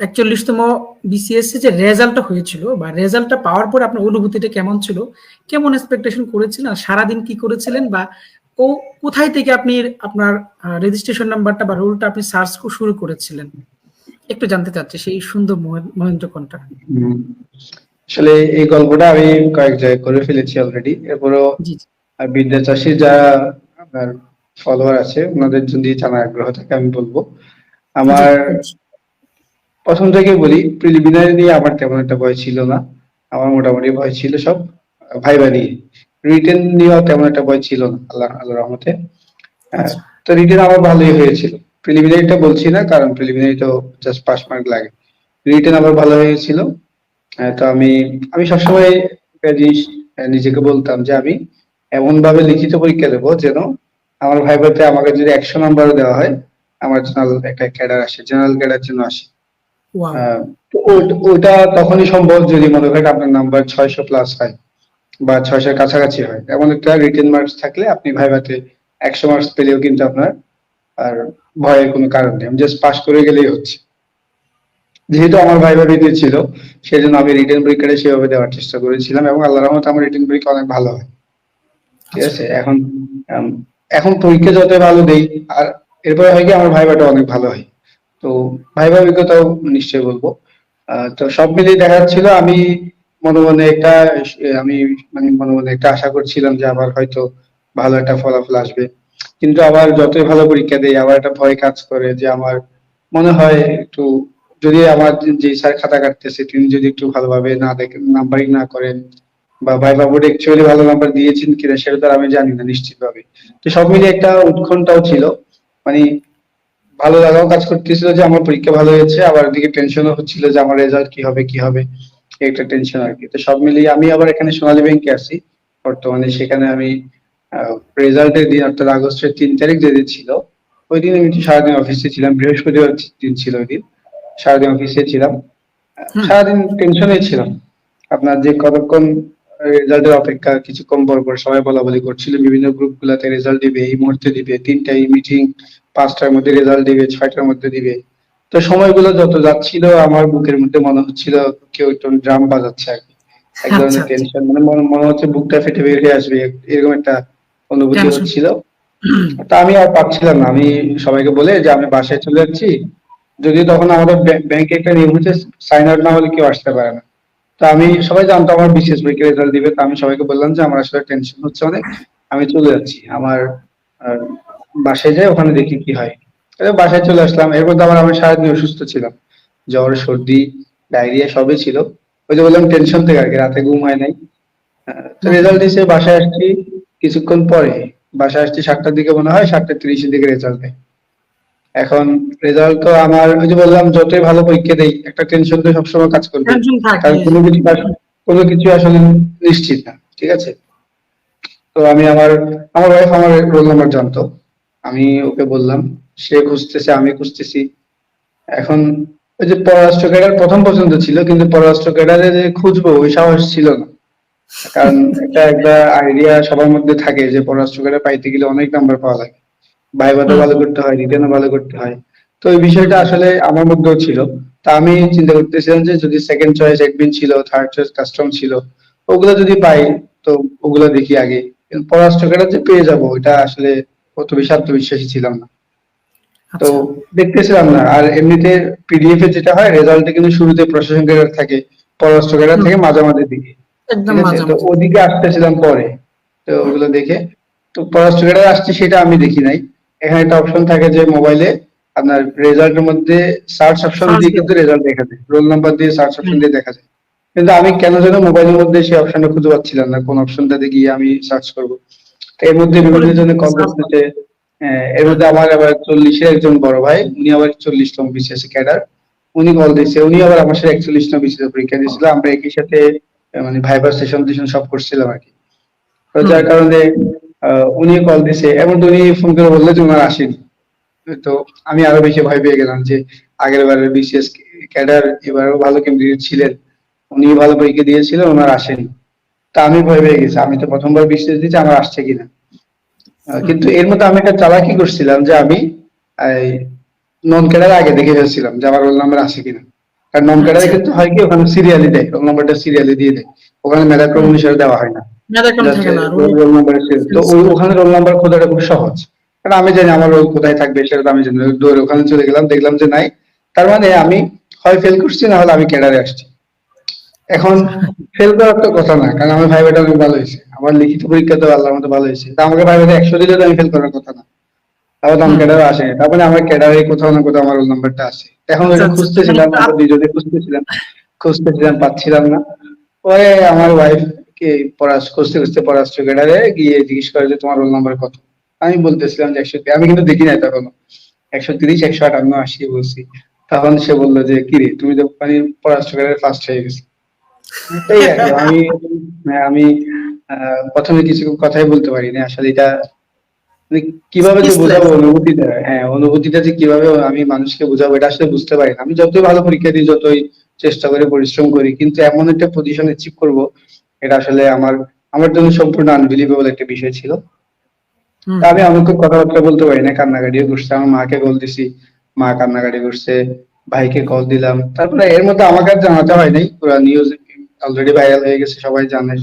একচল্লিশতম BCS যে রেজাল্টটা হয়েছিল বা রেজাল্টটা পাওয়ার পর আপনার অনুভূতিটা কেমন ছিল? কেমন এক্সপেকটেশন করেছিলেন আর সারাদিন কি করেছিলেন বা ও কোথায় থেকে আপনি আপনার রেজিস্ট্রেশন নাম্বারটা বা রোলটা আপনি সার্চ শুরু করেছিলেন? একটু জানতে চাচ্ছি সেই সুন্দর মহে- মহেন্দ্রক্ষণটা হুম। আসলে এই গল্পটা আমি কয়েক জায়গায় করে ফেলেছি অলরেডি এরপরও বিদ্যা চাষী যারা আপনার ফলোয়ার আছে ওনাদের যদি জানার আগ্রহ থাকে আমি বলব। আমার প্রথম থেকে বলি প্রিলিমিনারি নিয়ে আমার তেমন একটা ভয় ছিল না। আমার মোটামুটি ভয় ছিল সব ভাইবা নিয়ে। রিটেন নিয়েও তেমন একটা ভয় ছিল না আল্লাহ আল্লাহ রহমতে। আচ্ছা। তো রিটেন আমার ভালোই হয়েছিল। প্রিলিমিনারিটা বলছি না কারণ প্রিলিমিনারি তো জাস্ট পাস মার্ক লাগে। রিটেন আমার ভালো হয়েছিল। আহ, তো আমি আমি সবসময় জিনিস নিজেকে বলতাম যে আমি এমন ভাবে লিখিত পরীক্ষা দেবো যেন আমার ভাইবাতে আমাকে যদি একশো নাম্বারও দেওয়া হয় আমার জেনারেল একটা ক্যাডার আসে জেনারেল ক্যাডার জন্য আসে। আহ, ওইটা তখনই সম্ভব যদি মনে করেন আপনার নাম্বার ছয়শো প্লাস হয় বা ছয়শোর কাছাকাছি হয়। এমন একটা রিটেন মার্কস থাকলে আপনি ভাইভাতে একশো মার্কস পেলেও কিন্তু আপনার আর ভয়ের কোনো কারণ নেই। আমি জাস্ট পাস করে গেলেই হচ্ছে। যেহেতু আমার ভাইবা রিটেন ছিল সেই জন্য আমি রিটেন পরীক্ষাটা সেভাবে দেওয়ার চেষ্টা করেছিলাম এবং আল্লাহ রহমত আমার রিটেন পরীক্ষা অনেক ভালো হয়। ঠিক আছে? এখন এখন পরীক্ষা যত ভালো দেই আর এরপরে হয় কি আমার ভাইবাটা অনেক ভালো হয়। তো ভাইবা অভিজ্ঞতাও নিশ্চয়ই বলব। তো সব মিলিয়ে দেখা যাচ্ছিল আমি মনে মনে একটা, আমি মানে মনে মনে একটা আশা করছিলাম যে আবার হয়তো ভালো একটা ফলাফল আসবে। কিন্তু আবার যতই ভালো পরীক্ষা দেই, আবার একটা ভয় কাজ করে যে আমার মনে হয় একটু যদি আমার যে- স্যার খাতা কাটতেছে, তিনি যদি একটু ভালোভাবে না দেখেন নাম্বারিং না করেন বা ভাইবা বোর্ডে অ্যাকচুয়ালি ভালো নাম্বার দিয়েছেন কিনা, সেটা তো আমি জানি না নিশ্চিতভাবে। তো সব মিলিয়ে একটা উৎকণ্ঠাও ছিল। মানে ভালো লাগাও কাজ করতেছিল যে আমার পরীক্ষা ভালো হয়েছে আবার এদিকে টেনশনও হচ্ছিল যে আমার রেজাল্ট কি হবে কি হবে একটা টেনশন আর কি। তো সব মিলিয়ে আমি আবার এখানে সোনালী ব্যাংকে আছি। বর্তমানে সেখানে আমি রেজাল্টের দিন অর্থাৎ আগস্টের তিন তারিখ যেদিন ছিল ওই দিন আমি সারাদিন অফিসে ছিলাম। বৃহস্পতিবার দিন ছিল ওই দিন সারাদিন অফিসে ছিলাম। সারাদিন টেনশনে ছিলাম। আপনার যে কতক্ষণ রেজাল্টের অপেক্ষা কিছুক্ষণ পর পর সবাই বলা বলি করছিল। বিভিন্ন গ্রুপ গুলাতে রেজাল্ট দিবে এই মুহূর্তে দিবে তিনটায় মিটিং পাঁচটার মধ্যে রেজাল্ট দিবে ছয়টার মধ্যে দিবে। তো সময়গুলো যত যাচ্ছিল আমার বুকের মধ্যে মনে হচ্ছিল কেউ একটু ড্রাম বাজাচ্ছে আর কি। এক ধরনের আচ্ছা, আচ্ছা। টেনশন মানে মনে মনে হচ্ছে বুকটা ফেটে বের হয়ে আসবে এরকম একটা অনুভূতি হচ্ছিল। তা আমি আর পারছিলাম না। আমি সবাইকে বলে যে আমি বাসায় চলে যাচ্ছি। যদিও তখন আমাদের ব্যাংকে একটা নিয়ম হচ্ছে সাইন আউট না হলে কেউ আসতে পারে না। তো আমি সবাই জানতো আমার বিশেষ পরীক্ষা রেজাল্ট দিবে। তো আমি সবাইকে বললাম যে আমার আসলে টেনশন হচ্ছে অনেক। আমি চলে যাচ্ছি। আমার বাসায় যাই ওখানে দেখি কি হয়। তো বাসায় চলে আসলাম। এরপর তো আবার আমি সারাদিন অসুস্থ ছিলাম। জ্বর সর্দি ডায়রিয়া সবই ছিল। ওই যে বললাম টেনশন থেকে আর কি রাতে ঘুম হয় নাই। তো রেজাল্ট দিয়েছে বাসায় আসছি কিছুক্ষণ পরে। বাসায় আসছি সাতটার দিকে মনে হয় সাতটা তিরিশের দিকে রেজাল্ট দেয়। এখন রেজাল্ট তো আমার ওই যে বললাম যতই ভালো পরীক্ষা দেই একটা টেনশন তো সবসময় কাজ করবে। কারণ কোনো কিছু কোনো কিছু আসলে নিশ্চিত না ঠিক আছে? তো আমি আমার আমার ওয়াইফ আমার রোল নাম্বার জানতো। আমি ওকে বললাম, সে খুঁজতেছে, আমি খুঁজতেছি। এখন ওই যে পররাষ্ট্র ক্যাডার প্রথম পর্যন্ত ছিল, কিন্তু পররাষ্ট্র ক্যাডারে যে খুঁজবো, ওই সাহস ছিল না। কারণ একটা একটা আইডিয়া সবার মধ্যে থাকে যে পররাষ্ট্র ক্যাডার পাইতে গেলে অনেক নাম্বার পাওয়া লাগে। ভাইভাতে ভালো করতে হয় রিটেনও ভালো করতে হয়। তো এই বিষয়টা আসলে আমার মধ্যেও ছিল। তা আমি চিন্তা করতেছিলাম যে যদি সেকেন্ড চয়েস এডমিন ছিল থার্ড চয়েস কাস্টম ছিল, ওগুলো যদি পাই, তো ওগুলো দেখি আগে। পররাষ্ট্র ক্যাডার যে পেয়ে যাব এটা আসলে অত বেশি আত্মবিশ্বাসী ছিলাম না। তো আচ্ছা। দেখতেছিলাম না আর এমনিতে পিডিএফ এ যেটা হয় রেজাল্টে কিন্তু শুরুতে প্রশাসন ক্যাডার থাকে পররাষ্ট্র ক্যাডার। থেকে মাঝামাঝি দিকে। তো ওদিকে আসতেছিলাম পরে তো ওগুলো দেখে। তো পররাষ্ট্র ক্যাডার আসছে সেটা আমি দেখি নাই। এখানে একটা অপশন থাকে যে মোবাইলে আপনার রেজাল্টের মধ্যে সার্চ অপশন দিয়ে কিন্তু রেজাল্ট দেখা যায়। রোল নাম্বার দিয়ে সার্চ অপশন দিয়ে দেখা যায়। কিন্তু আমি কেন যেন মোবাইলের মধ্যে সেই অপশনটা খুঁজে পাচ্ছিলাম না কোন অপশনটাতে গিয়ে আমি সার্চ করব। এর মধ্যে বিভিন্ন জনে কল Search হ্যাঁ, এর মধ্যে আমার আবার চল্লিশের একজন বড় ভাই উনি আবার চল্লিশ চল্লিশতম বিসিএস ক্যাডার। উনি কল দিয়েছে উনি আবার আমার সাথে একচল্লিশ একচল্লিশতম বিশেষ পরীক্ষা দিয়েছিল আমরা একই সাথে মানে ভাইবার সেশন টেশন সব করছিলাম আর কি। তো যার কারণে উনি কল দিছে এমন তো উনি ফোন করে বলল যে ওনার আসেনি। তো আমি আরও বেশি ভয় পেয়ে গেলাম যে আগের বারের বিসিএস ক্যাডার এবারও ভালো ক্যান্ডিডেট ছিলেন উনি ভালো পরীক্ষা দিয়েছিলেন ওনার আসেনি। তা আমি ভয় পেয়ে গেছি। আমি তো প্রথমবার বিসিএস দিয়েছি আমার আসছে কিনা। কিন্তু এর মধ্যে আমি একটা চালাকি করছিলাম যে আমি নন ক্যাডার আগে দেখে ফেলছিলাম যে আমার রোল নাম্বার আসে কিনা। কারণ নন ক্যাডারে আচ্ছা। কিন্তু হয় কি ওখানে সিরিয়ালি দেয় রোল নাম্বারটা সিরিয়ালি দিয়ে দেয়। ওখানে মেধাক্রম অনুসারে দেওয়া হয় না। রোল নাম্বার তো ওখানে রোল নাম্বার খোঁজাটা খুব সহজ। কারণ আমি জানি আমার রোল কোথায় থাকবে সেটা আমি জানি। দৌড়ে ওখানে চলে গেলাম দেখলাম যে নাই। তার মানে আমি হয় ফেল করছি না হলে আমি ক্যাডারে আসছি। এখন ফেল করার তো কথা না কারণ আমার ভাই অনেক ভালো হয়েছে। আমার লিখিত পরীক্ষা তো আল্লাহর মতো ভালো হয়েছে। তা আমাকে ভাই একশো দিলে তো আমি ফেল করার কথা না। তারপর তো আমার হুম। ক্যাডারে আসে তারপরে আমার ক্যাডারে কোথাও না কোথাও আমার রোল নাম্বারটা আছে। এখন ওইটা আচ্ছা, আচ্ছা। খুঁজতেছিলাম মানে আমরা দুজনে খুঁজতেছিলাম। খুঁজতেছিলাম পাচ্ছিলাম না। পরে আমার ওয়াইফ কে পড়াশ খুঁজতে খুঁজতে পড়াশো ক্যাডারে গিয়ে জিজ্ঞেস করে যে তোমার রোল নাম্বার কত? আমি বলতেছিলাম যে একশো আমি কিন্তু দেখি নাই তখন একশো তিরিশ একশো আটান্ন আশি বলছি। তখন সে বলল যে কিরে তুমি তো মানে পড়াশো ক্যাডারে ফার্স্ট হয়ে গেছি। কি, আমি হ্যাঁ, আমি প্রথমে কিছু কথাই বলতে পারি না আসলে এটা কীভাবে যে বোঝাবো অনুভূতিটা হ্যাঁ অনুভূতিটা যে কীভাবে আমি মানুষকে বোঝাবো এটা আসলে বুঝতে পারি না। আমি যতই ভালো পরীক্ষা দিই যতই চেষ্টা করে পরিশ্রম করি কিন্তু এমন একটা পজিশন অ্যাচিভ করব এটা আসলে আমার আমার জন্য সম্পূর্ণ আনবিলিভেবল একটা বিষয় ছিল। আমি আমাকে কথাবার্তা বলতে পারি না কান্নাকাটিও করছে আমার মাকে কল দিছি মা কান্নাকাটি করছে ভাইকে কল দিলাম তারপরে এর মধ্যে আমাকে আর জানাতে হয় নাই পুরো নিউজ অলরেডি ভাইরাল হয়ে গেছে সবাই জানে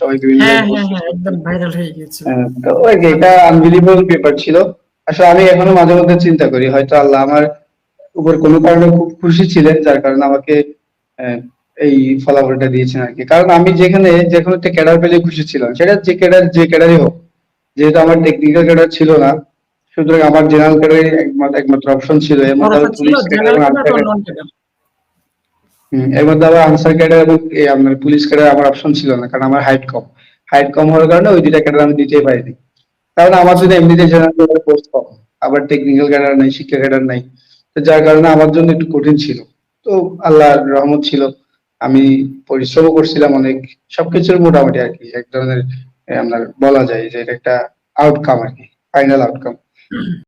সবাই বিভিন্ন হ্যাঁ হ্যাঁ হ্যাঁ একদম ভাইরাল হয়ে গেছে তো এটা আনবিলিভেবল পেপার ছিল। আসলে আমি এখনও মাঝে মধ্যে চিন্তা করি হয়তো আল্লাহ আমার উপর কোনো কারণে খুব খুশি ছিলেন যার কারণে আমাকে এই ফলাফলটা দিয়েছেন আর কি। কারণ আমি যেখানে যে কোনো একটা ক্যাডার পেলে খুশি ছিলাম সেটা যে ক্যাডার যে ক্যাডারই হোক যেহেতু আমার টেকনিক্যাল ক্যাডার ছিল না সুতরাং আমার জেনারেল ক্যাডারে একমাত্র অপশন ছিল এর মধ্যে আবার ভরসা ছিল পুলিশ ক্যাডার এর মধ্যে আবার আনসার ক্যাডার এবং আপনার পুলিশ ক্যাডার আমার অপশন ছিল না, কারণ আমার হাইট কম। হাইট কম হওয়ার কারণে ওই দুইটা ক্যাডার আমি দিতেই পারিনি। কারণ আমার জন্য এমনিতে জেনারেল পোস্ট কম, আবার টেকনিক্যাল ক্যাডার নাই, শিক্ষা ক্যাডার নাই। যার কারণে আমার জন্য একটু কঠিন ছিল। তো আল্লাহর রহমত ছিল। আমি পরিশ্রমও করছিলাম অনেক, সবকিছুর মোটামুটি আর কি। এক ধরনের আপনার বলা যায় যে এটা একটা আউটকাম আর কি ফাইনাল আউটকাম